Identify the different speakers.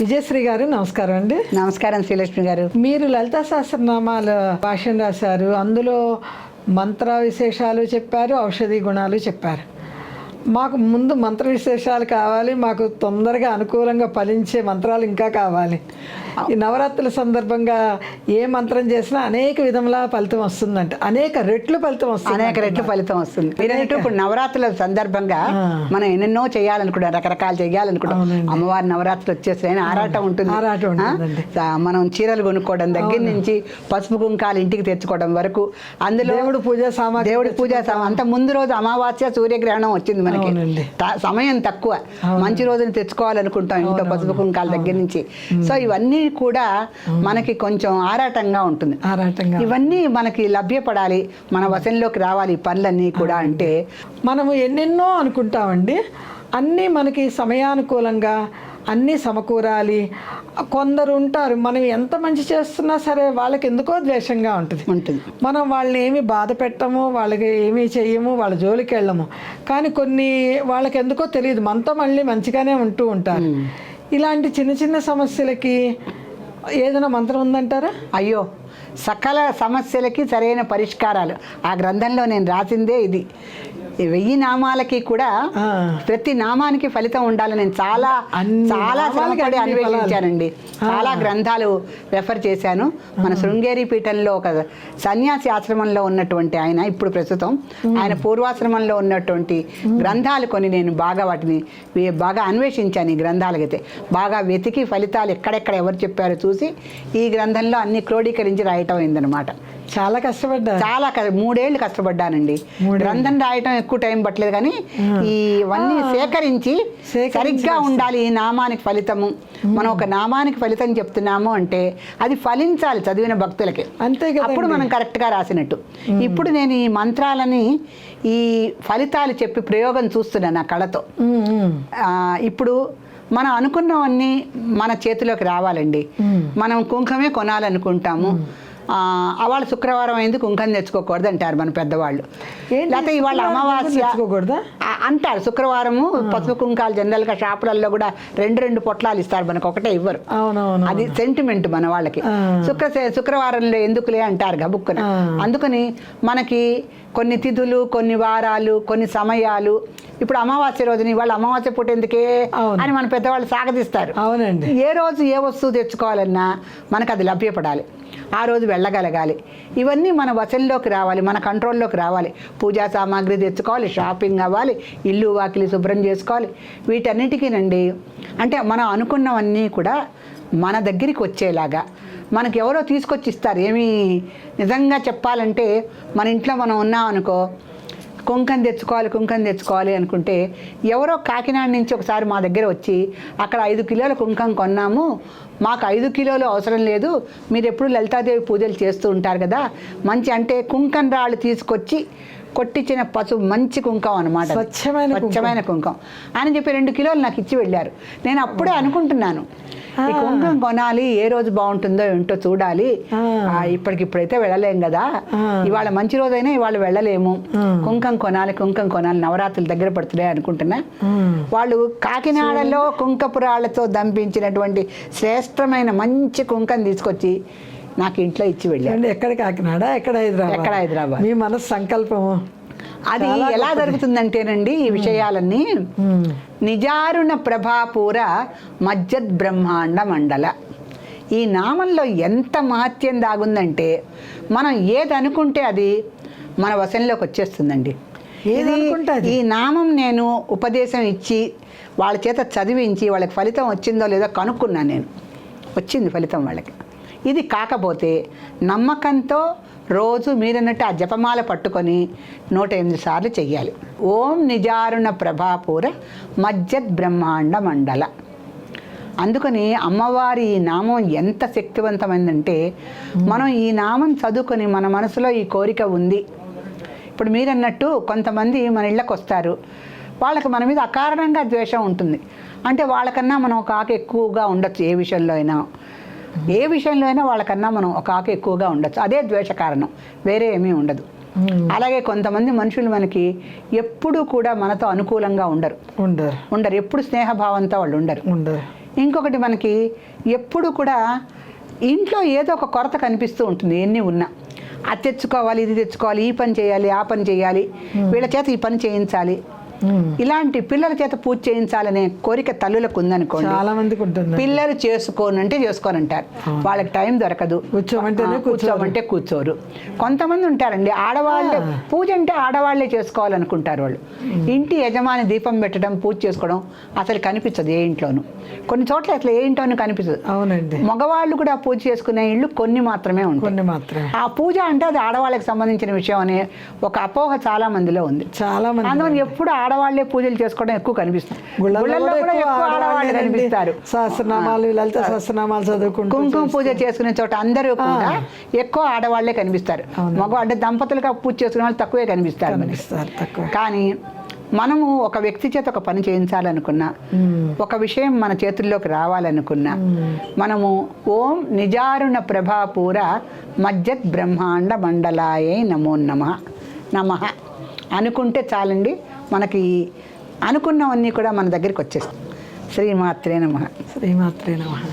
Speaker 1: విజయశ్రీ గారు నమస్కారం అండి.
Speaker 2: నమస్కారం శ్రీలక్ష్మి గారు.
Speaker 1: మీరు లలితా సహస్రనామాల భాషను రాశారు. అందులో మంత్ర విశేషాలు చెప్పారు ఔషధి గుణాలు చెప్పారు. మాకు ముందు మంత్ర విశేషాలు కావాలి మాకు తొందరగా అనుకూలంగా ఫలించే మంత్రాలు ఇంకా కావాలి. ఈ నవరాత్రుల సందర్భంగా ఏ మంత్రం చేసినా అనేక విధముల ఫలితం వస్తుందంట. అనేక రెట్లు ఫలితం వస్తుంది
Speaker 2: అనేక రెట్లు ఫలితం వస్తుంది. మీరంటూ ఇప్పుడు నవరాత్రుల సందర్భంగా మనం ఎన్నెన్నో చేయాలనుకుంటాం రకరకాలు చేయాలనుకుంటాం. అమ్మవారి నవరాత్రులు వచ్చేసాయని ఆరాటం ఉంటుంది. మనం చీరలు కొనుక్కోవడం దగ్గర నుంచి పసుపు కుంకాలు ఇంటికి తెచ్చుకోవడం వరకు అందులో
Speaker 1: దేవుడు పూజ సామాగ్రి
Speaker 2: దేవుడి పూజ సామాన్ అంత ముందు రోజు అమావాస్య సూర్యగ్రహణం వచ్చింది మనకి. సమయం తక్కువ. మంచి రోజుని తెచ్చుకోవాలనుకుంటాం ఇంట్లో పసుపు కుంకాల దగ్గర నుంచి. సో ఇవన్నీ కూడా మనకి కొంచెం ఆరాటంగా ఉంటుంది.
Speaker 1: ఆరాటంగా.
Speaker 2: ఇవన్నీ మనకి లభ్యపడాలి. మన వశంలోకి రావాలి పనులన్నీ కూడా అంటే.
Speaker 1: మనము ఎన్నెన్నో అనుకుంటామండి. అన్నీ మనకి సమయానుకూలంగా అన్నీ సమకూరాలి. కొందరు ఉంటారు మనం ఎంత మంచి చేస్తున్నా సరే వాళ్ళకి ఎందుకో ద్వేషంగా ఉంటుంది.
Speaker 2: ఉంటుంది.
Speaker 1: మనం వాళ్ళని ఏమి బాధ పెట్టము వాళ్ళకి ఏమీ చెయ్యము వాళ్ళ జోలికి వెళ్ళము. కానీ కొన్ని వాళ్ళకి ఎందుకో తెలియదు మనతో మళ్ళీ మంచిగానే ఉంటూ ఉంటారు. ఇలాంటి చిన్న చిన్న సమస్యలకి ఏదైనా మంత్రం ఉందంటారా?
Speaker 2: అయ్యో సకల సమస్యలకి సరైన పరిష్కారాలు. ఆ గ్రంథంలో నేను రాసిందే ఇది. వెయ్యి నామాలకి కూడా. ప్రతి నామానికి ఫలితం ఉండాలి నేను చాలా చాలా శ్రమపడి. అన్వేషించానండి చాలా గ్రంథాలు రెఫర్ చేశాను. మన శృంగేరి పీఠంలో ఒక సన్యాసి ఆశ్రమంలో ఉన్నటువంటి ఆయన ఇప్పుడు ప్రస్తుతం ఆయన పూర్వాశ్రమంలో ఉన్నటువంటి గ్రంథాలు కొన్ని నేను బాగా వాటిని బాగా అన్వేషించాను ఈ గ్రంథాలకైతే. బాగా వెతికి ఫలితాలు ఎక్కడెక్కడ ఎవరు చెప్పారో చూసి ఈ గ్రంథంలో అన్ని క్రోడీకరించి రాయటం అయిందనమాట
Speaker 1: చాలా కష్టపడ్డా
Speaker 2: చాలా మూడేళ్ళు కష్టపడ్డానండి. గ్రంథం రాయటం ఎక్కువ టైం పట్టలేదు కానీ ఈ ఇవన్నీ సేకరించి సరిగ్గా ఉండాలి ఈ నామానికి ఫలితము. మనం ఒక నామానికి ఫలితం చెప్తున్నాము అంటే అది ఫలించాలి చదివిన భక్తులకి.
Speaker 1: అంతే
Speaker 2: అప్పుడు మనం కరెక్ట్గా రాసినట్టు. ఇప్పుడు నేను ఈ మంత్రాలని ఈ ఫలితాలు చెప్పి ప్రయోగం చూస్తున్నాను నా కళతో ఇప్పుడు మనం అనుకున్నవన్నీ మన చేతిలోకి రావాలండి. మనం కుంకుమే కొనాలనుకుంటాము. అవాళ శుక్రవారం అయింది కుంకం తెచ్చుకోకూడదు అంటారు మన పెద్దవాళ్ళు. లేకపోతే ఇవాళ అమావాస్య అంటారు శుక్రవారము పసుపు కుంకాలు జనరల్గా షాపులలో కూడా రెండు రెండు పొట్లాలు ఇస్తారు మనకు ఒకటే ఇవ్వరు. అది సెంటిమెంట్ మన వాళ్ళకి. శుక్ర శుక్రవారంలో ఎందుకులే అంటారు గబుక్కున. అందుకని మనకి కొన్ని తిథులు కొన్ని వారాలు కొన్ని సమయాలు. ఇప్పుడు అమావాస్య రోజుని ఇవాళ అమావాస్య పూట ఎందుకే. అని మన పెద్దవాళ్ళు సాగదీస్తారు.
Speaker 1: అవునండి.
Speaker 2: ఏ రోజు ఏ వస్తువు తెచ్చుకోవాలన్నా మనకు అది లభ్యపడాలి. ఆ రోజు వెళ్ళగలగాలి. ఇవన్నీ మన వశంలోకి రావాలి మన కంట్రోల్లోకి రావాలి. పూజా సామాగ్రి తెచ్చుకోవాలి షాపింగ్ అవ్వాలి ఇల్లు వాకిలి శుభ్రం చేసుకోవాలి. వీటన్నిటికీనండి అంటే మనం అనుకున్నవన్నీ కూడా మన దగ్గరికి వచ్చేలాగా. మనకి ఎవరో తీసుకొచ్చి ఇస్తారు ఏమీ నిజంగా చెప్పాలంటే మన ఇంట్లో మనం ఉన్నామనుకో కుంకం తెచ్చుకోవాలి కుంకం తెచ్చుకోవాలి అనుకుంటే ఎవరో కాకినాడ నుంచి ఒకసారి మా దగ్గర వచ్చి అక్కడ ఐదు కిలోల కుంకం కొన్నాము మాకు ఐదు కిలోలు అవసరం లేదు మీరు ఎప్పుడు లలితాదేవి పూజలు చేస్తూ ఉంటారు కదా మంచి అంటే కుంకం రాళ్ళు తీసుకొచ్చి కొట్టించిన పసుపు మంచి కుంకం అనమాట.
Speaker 1: స్వచ్ఛమైన.
Speaker 2: స్వచ్ఛమైన కుంకం అని చెప్పి రెండు కిలోలు నాకు ఇచ్చి వెళ్ళారు నేను అప్పుడే అనుకుంటున్నాను ఈ కుంకం కొనాలి ఏ రోజు బాగుంటుందో ఏంటో చూడాలి. ఇప్పటికిప్పుడైతే వెళ్ళలేం కదా. ఇవాళ మంచి రోజైనా ఇవాళ వెళ్ళలేము. కుంకం కొనాలి కుంకం కొనాలి నవరాత్రులు దగ్గర పడుతున్నాయి అనుకుంటున్నా. వాళ్ళు కాకినాడలో కుంకపురాళ్ళతో దంపించినటువంటి శ్రేష్టమైన మంచి కుంకం తీసుకొచ్చి నాకు ఇంట్లో ఇచ్చి
Speaker 1: ఏమండి, ఎక్కడ కాకినాడ ఎక్కడ హైదరాబాద్?
Speaker 2: ఎక్కడ హైదరాబాద్.
Speaker 1: మీ మనసు సంకల్పము.
Speaker 2: అది ఎలా జరుగుతుందంటేనండి ఈ విషయాలన్నీ. నిజారుణ ప్రభాపూర మజ్జద్ బ్రహ్మాండ మండల. ఈ నామంలో ఎంత మహత్యం దాగుందంటే మనం ఏది అనుకుంటే అది మన వశంలోకి వచ్చేస్తుందండి. ఇది-? ఈ నామం నేను ఉపదేశం ఇచ్చి వాళ్ళ చేత చదివించి వాళ్ళకి ఫలితం వచ్చిందో లేదో కనుక్కున్నాను నేను. వచ్చింది ఫలితం వాళ్ళకి. ఇది కాకపోతే నమ్మకంతో రోజు మీరన్నట్టు ఆ జపమాల పట్టుకొని నూట ఎనిమిది సార్లు చెయ్యాలి. ఓం నిజారుణ ప్రభాపూర మజ్జద్ బ్రహ్మాండ మండల. అందుకని అమ్మవారి ఈ నామం ఎంత శక్తివంతమైందంటే మనం ఈ నామం చదువుకొని మన మనసులో ఈ కోరిక ఉంది. ఇప్పుడు మీరన్నట్టు కొంతమంది మన ఇళ్ళకి వస్తారు. వాళ్ళకి మన మీద అకారణంగా ద్వేషం ఉంటుంది. అంటే వాళ్ళకన్నా మనం కాక ఎక్కువగా ఉండొచ్చు ఏ విషయంలో అయినా. ఏ విషయంలో అయినా వాళ్ళకన్నా మనం ఒక ఆకు ఎక్కువగా ఉండొచ్చు. అదే ద్వేష కారణం. వేరే ఏమీ ఉండదు. అలాగే కొంతమంది మనుషులు మనకి ఎప్పుడూ కూడా మనతో అనుకూలంగా ఉండరు.
Speaker 1: ఉండరు.
Speaker 2: ఉండరు. ఎప్పుడు స్నేహభావంతో వాళ్ళు ఉండరు.
Speaker 1: ఉండరు.
Speaker 2: ఇంకొకటి మనకి ఎప్పుడు కూడా ఇంట్లో ఏదో ఒక కొరత కనిపిస్తూ ఉంటుంది. ఎన్ని ఉన్నా. అది తెచ్చుకోవాలి ఇది తెచ్చుకోవాలి ఈ పని చేయాలి ఆ పని చేయాలి. వీళ్ళ చేత ఈ పని చేయించాలి. ఇలాంటి పిల్లల చేత పూజ చేయించాలనే కోరిక తల్లులకు ఉందనుకోండి
Speaker 1: చాలా మందికి ఉంటుంది
Speaker 2: పిల్లలు చేసుకోనంటే చేసుకోనంటారు. వాళ్ళకి టైం దొరకదు. కూర్చోమంటే కూర్చోరు. కొంతమంది ఉంటారండి ఆడవాళ్ళే పూజ అంటే ఆడవాళ్ళే చేసుకోవాలనుకుంటారు వాళ్ళు. ఇంటి యజమాని దీపం పెట్టడం పూజ చేసుకోవడం అసలు కనిపించదు ఏ ఇంట్లోనూ. కొన్ని చోట్ల అసలు ఏ ఇంట్లోనూ కనిపించదు
Speaker 1: అవునండి.
Speaker 2: మగవాళ్ళు కూడా పూజ చేసుకునే ఇళ్ళు కొన్ని మాత్రమే ఉంటాయి.
Speaker 1: కొన్ని మాత్రమే.
Speaker 2: ఆ పూజ అంటే అది ఆడవాళ్ళకి సంబంధించిన విషయం అనే ఒక అపోహ చాలా మందిలో ఉంది.
Speaker 1: చాలా మంది
Speaker 2: అందువల్ల ఎప్పుడు ఆడవాళ్ళే పూజలు చేసుకోవడం ఎక్కువ కనిపిస్తుంది.
Speaker 1: గుళ్ళల్లో కూడా ఎక్కువ
Speaker 2: ఆడవాళ్ళే. కనిపిస్తారు.
Speaker 1: సహస్రనామాలు లలిత సహస్రనామాలు చదువుకుంటూ
Speaker 2: కుంకుమ పూజ చేసుకునే చోట అందరూ కూడా ఎక్కువ ఆడవాళ్ళే కనిపిస్తారు. మగ అంటే దంపతులుగా పూజ చేసుకునే వాళ్ళు తక్కువే కనిపిస్తారు. కానీ మనము ఒక వ్యక్తి చేత ఒక పని చేయించాలనుకున్నా. ఒక విషయం మన చేతుల్లోకి రావాలనుకున్నా మనము ఓం నిజారుణ ప్రభాపూర మజ్జత్ బ్రహ్మాండ మండలాయే నమో నమ నమ అనుకుంటే చాలండి మనకి అనుకున్నవన్నీ కూడా మన దగ్గరికి వచ్చేస్తాయి. శ్రీమాత్రే నమ.
Speaker 1: శ్రీమాత్రే నమః.